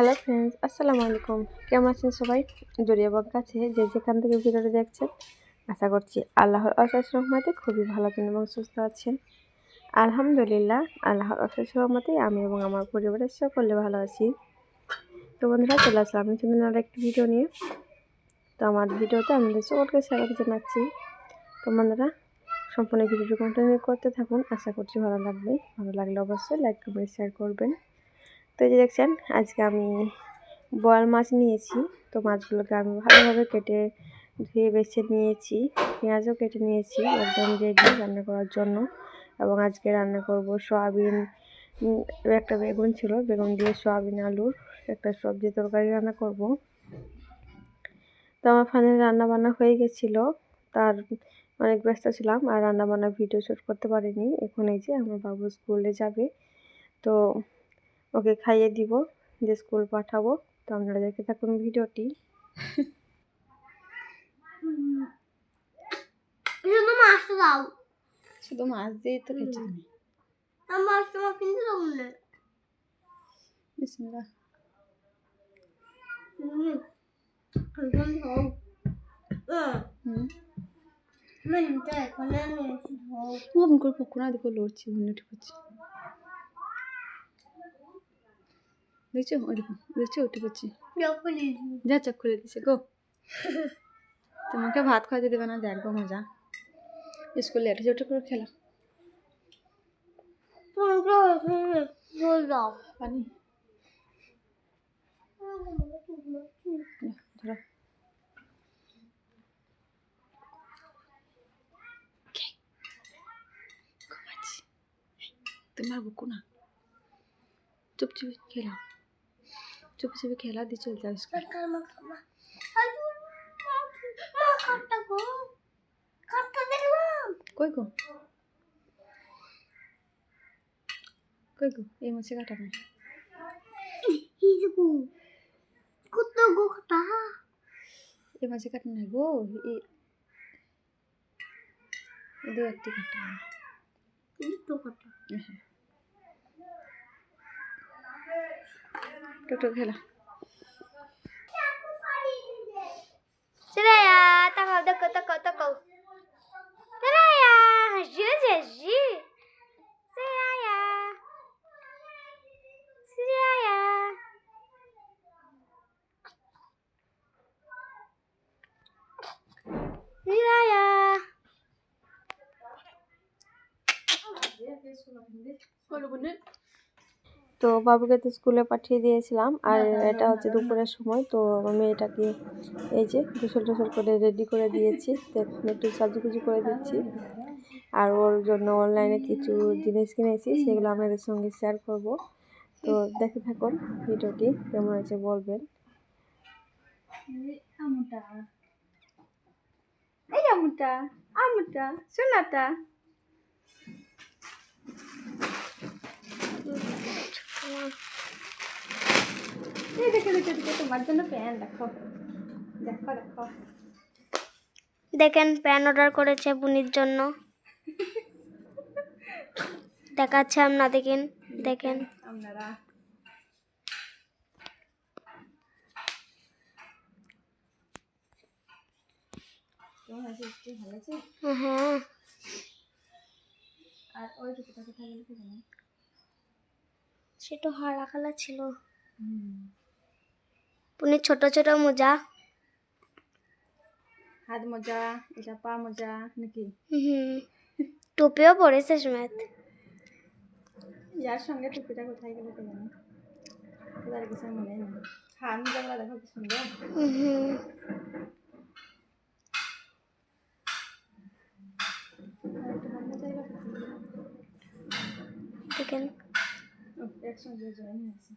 Hello friends আসসালামু আলাইকুম। কেমন আছেন সবাই? দরিয়াবাগ কাছে যে যেখান থেকে ভিডিওটা দেখছেন, আশা করছি আল্লাহর অশেষ রহমতে খুবই ভালো আছেন এবং সুস্থ আছেন। আলহামদুলিল্লাহ, আল্লাহর অশেষ রহমতে আমি এবং আমার পরিবারের সকলে ভালো আছি। তো বন্ধুরা, চলে আসলাম আমি কিন্তু আর একটি ভিডিও নিয়ে। তো আমার ভিডিওতে আমাদের সকলকে স্বাগত জানাচ্ছি। তো বন্ধুরা, সম্পূর্ণ ভিডিওটি কন্টিনিউ করতে থাকুন। আশা করছি ভালো লাগবে। ভালো লাগলে অবশ্যই লাইক কমেন্ট শেয়ার করবেন। তো যে দেখছেন, আজকে আমি বোয়াল মাছ নিয়েছি। তো মাছগুলোকে আমি ভালোভাবে কেটে ধুয়ে বেছে নিয়েছি। পেঁয়াজও কেটে নিয়েছি, একদম রেডি রান্না করার জন্য। এবং আজকে রান্না করব সয়াবিন একটা বেগুন ছিল, বেগুন দিয়ে সয়াবিন, আলুর একটা সবজি তরকারি রান্না করব। তো আমার ফাইনাল রান্না বান্না হয়ে গেছিল। তার অনেক ব্যস্ত ছিলাম, আর রান্না বান্না ভিডিও শ্যুট করতে পারিনি। এখন এই যে আমার বাবু স্কুলে যাবে। তো ওকে খাইয়ে দিব যে স্কুল পাঠাবো। তো আপনারা দেখে থাকুন ভিডিওটি। শুধু মাছটা দাও। শুধু মাছ দিয়ে তো মাছটা আমার কিন্তু দাও না। বিসমিল্লাহ। করে দেখো লড়ছি মনে ঠিক আছে দেখছ? ওই দেখো দেখছ? উঠে পড়ছি। যা চোখ খুলে দিছে গো। তোমাকে ভাত খাওয়াতে দেবে না দেখব মজা। স্কুল লেট হয়েছে উঠে করে খেলা। পানি। ধরো। তোমার বুকু না। চুপ চুপ খেলা। চুপ চুপ খেলা দিয়ে চলে যাও স্কুল কই গো? কই গো? এই মাছে কাটা নাই। কত গো খাটা এই মাছে কাটা নাই গো। এই দু একটি কাটা। নাই দুটো খাটা হ্যাঁ। টোটো খেলা Seraya, takau takau takau takau. Seraya, haju haju. Seraya. Seraya. Seraya. তো বাবুকে তো স্কুলে পাঠিয়ে দিয়েছিলাম। আর এটা হচ্ছে দুপুরের সময়, তো আমার মেয়েটাকে এই যে গোসল টোসল করে রেডি করে দিয়েছি। একটু সাজুগুজু করে দিচ্ছি। আর ওর জন্য অনলাইনে কিছু জিনিস কিনেছি, সেগুলো আপনাদের সঙ্গে শেয়ার করব। তো দেখে থাকুন ভিডিওটি, কেমন আছে বলবেন। এই আমুটা আমুটা, সোনাটা। এই দেখে দেখে দেখে তোমার জন্য প্যান দেখো। দেখো দেখো। দেখেন প্যান অর্ডার করেছে বুনির জন্য। দেখাচ্ছে আমরা দেখেন দেখেন। আপনারা। হ্যাঁ। আর ওই টুকুটা কোথায় গেল কি সেটা হারা কালার ছিল। বুনির ছোট ছোট মোজা। হাত মোজা এটা পা মোজা নাকি? হুম। টুপিও পরেছে সমেত। যার সঙ্গে টুপিটা কোথায় গেল কে জানি? কোথায় রেখেছে আমার মনে নেই। হাত মোজাগুলো দেখো কি সুন্দর। হুম। দেখেন। একসঙ্গে জয়েন হয়েছে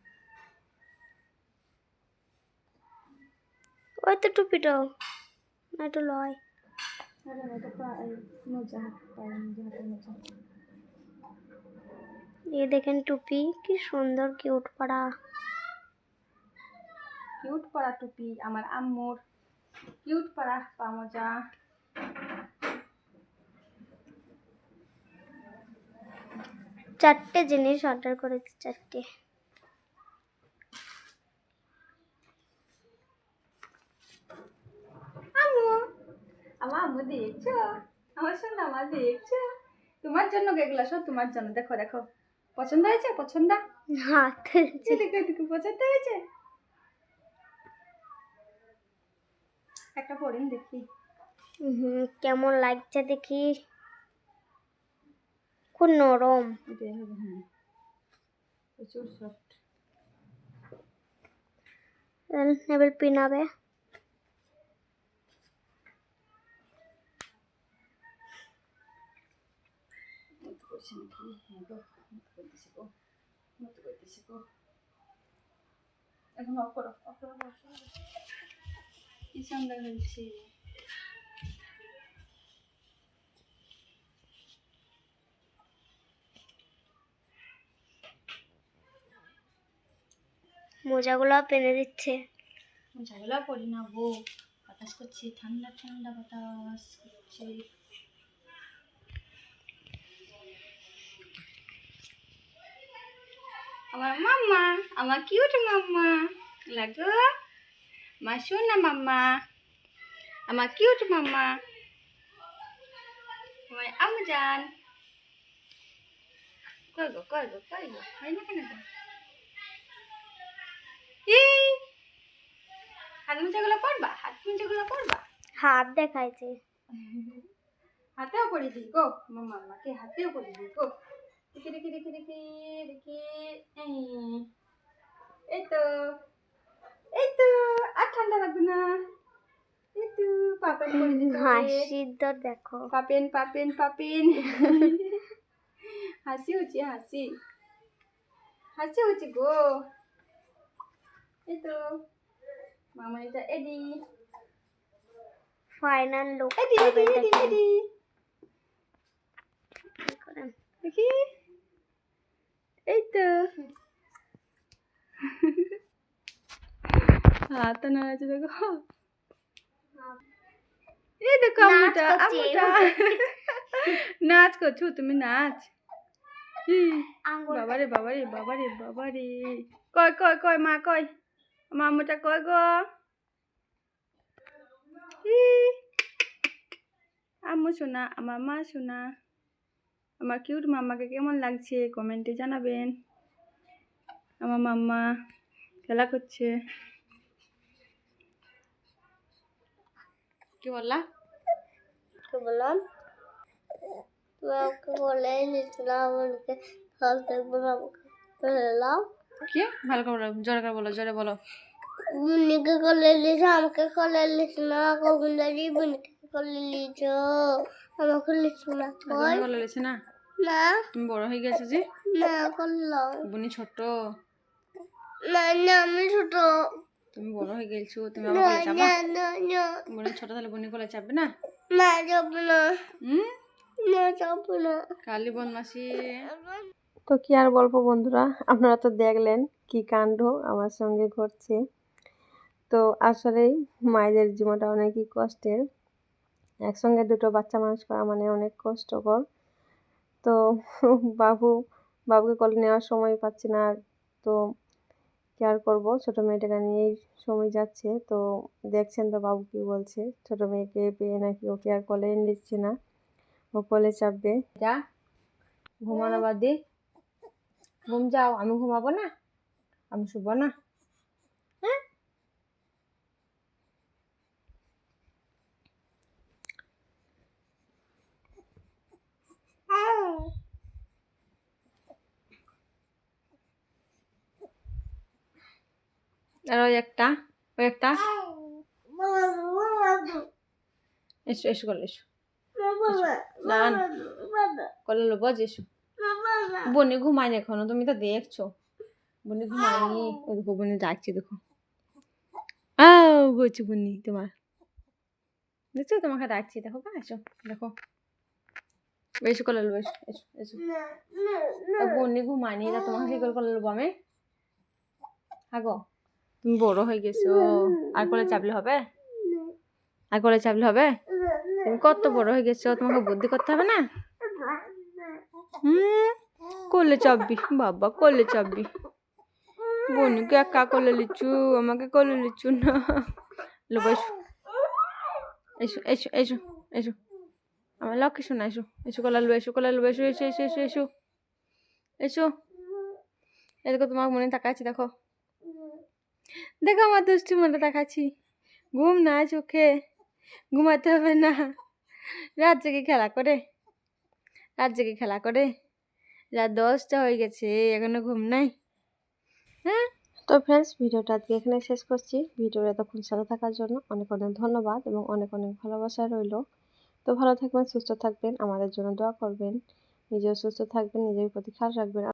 ওই তো টুপিটাও না লয় এটা এই মোজা এই দেখেন টুপি কি সুন্দর কিউট পাড়া কিউট পাড়া টুপি আমার আম্মুর কিউট পাড়া পা চারটে জিনিস অর্ডার করেছি চারটে। আম্মু দেখছ? আমার আমার দেখছ? তোমার জন্য সব তোমার জন্য। দেখো দেখো। পছন্দ হয়েছে? পছন্দ? পছন্দ হয়েছে? একটা দেখি। কেমন লাগছে দেখি? খুব নরম এটাই হবে হ্যাঁ প্রচুর সফট এবার পিনাবে মতো করছে নাকি হ্যাঁ গো মতো করতেছে গো মতো করতেছে গো এখন অফ করো অফ করো অফ করো কি সুন্দর হয়েছে মোজাগুলো পেনে দিচ্ছে। ঝামেলা পরি না গো। বাতাস করছে, ঠান্ডা ঠান্ডা বাতাস করছে। আমার মাম্মা, আমার কিউট মাম্মা। লাগো মা না মাম্মা। আমার কিউট মাম্মা। আমার আমজান কই গো কই গো কই গো? হয় না কেন হাত মোজাগুলো পরবা? হাত মোজাগুলো পরবা? হাত দেখাইছে। হাতেও করে দিই গো আমার মাম্মাকে হাতেও করে দিই গো। দেখি দেখি দেখি দেখি দেখি। এই। তো। এই তো। আর ঠান্ডা লাগবে না। এই তো পাপেন করে হবে। হাসির দর দেখো। পাপেন পাপেন পাপেন। হাসি হচ্ছে হাসি। হাসি হচ্ছে গো। এই তো মামা এটা এডি ফাইনাল লুক এডি এডি এডি এডি দেখি এই তো হাত নাড়াচ্ছে দেখো এই দেখো আমুটা। আমুটা নাচ করছ তুমি নাচ বাবারে বাবারে বাবারে বাবারে কয় কয় কয় মা কয় আমার আম্মুটা কয় গো আম্মু শোনা আমার মা শোনা। আমার কিউট মাম্মাকে কেমন লাগছে? কমেন্টে জানাবেন। আমার মাম্মা খেলা করছে। কি বললা? কি বললাম? তোমাকে বলে আমাকে সব দেখব আমাকে বললাম কি? ভালো করে বলো জোরে করে বলো জোরে বলো। বুনিকে করলে লিছো আমাকে করলে লিছো না গোবিন্দাজি বুনিকে করলে লিছো আমাকে লিছো না কই? লেছে না? না। তুমি বড় হয়ে গেছো যে? না করলাম বুনি ছোট। না না আমি ছোট। তুমি বড় হয়ে গেছো তুমি আবার কোলে চাপা। না না। বুনি ছোট তাহলে বুনি কোলে চাপবে না? না যাব না। হুম? না না। কালি বনমাসি তো কি আর বলব বন্ধুরা? আপনারা তো দেখলেন কি কাণ্ড আমার সঙ্গে ঘটছে। তো আসলেই মায়েদের জীবনটা অনেকই কষ্টের। একসঙ্গে দুটো বাচ্চা মানুষ করা মানে অনেক কষ্টকর। তো বাবু, বাবুকে কলে নেওয়ার সময় পাচ্ছি না। তো কি আর করব? ছোটো মেয়েটাকে নিয়েই সময় যাচ্ছে। তো দেখছেন তো বাবু কি বলছে? ছোটো মেয়েকে পেয়ে নাকি ও আর কলে নিচ্ছে না। ও কলে চাপবে। যা, ঘুমানো বাদ ঘুম যাও, আমি ঘুমাবো না? আমি শুবো না? হ্যাঁ? আর ওই একটা ওই একটা। এসো এসো করে এসো। না কলে লোবো, যে এসো। বনে ঘুমায়নি এখনও তুমি তো দেখছ। বনি ঘুমায়নি ওই দেখো বনে ডাকছে দেখো। আও বলছি বনি তোমার। দেখছ তোমাকে ডাকছি দেখো বা এসো দেখো। এসো কলে লোবো এসো এসো। এসো বনে ঘুমায়নি তা তোমাকে কি করে কলে লোবো আমি আগো তুমি বড় হয়ে গেছো। আর কোলে চাপলে হবে? আর কোলে চাপলে হবে? তুমি কত বড় হয়ে গেছো তোমাকে বুদ্ধি করতে হবে না। হুম? করলে চাপবি? বাবা, করলে চাপবি। বোনকে একা করলে লিচু, আমাকে করলে লিচু না। লো এসো এসো এসো এসো। আমার লক্ষ্মী শোনা, এসো। এসো কলা লু এসো কলা লু এসো এসো এসো এসো এসো। এসো। এই দেখো তোমার মনে তাকাচ্ছি, দেখো। দেখো আমার দুষ্টু মনে তাকাচ্ছি। ঘুম না চোখে। ঘুমাতে হবে না। রাত জেগে খেলা করে। রাত জেগে খেলা করে। রাত দশটা হয়ে গেছে, এখনও ঘুম নাই? হ্যাঁ? তো ফ্রেন্ডস ভিডিওটা আজকে এখানে শেষ করছি। ভিডিওর এতক্ষণ সাথে থাকার জন্য অনেক অনেক ধন্যবাদ এবং অনেক অনেক ভালোবাসা রইল। তো ভালো থাকবেন, সুস্থ থাকবেন, আমাদের জন্য দোয়া করবেন। নিজেও সুস্থ থাকবেন, নিজের প্রতি খেয়াল রাখবেন।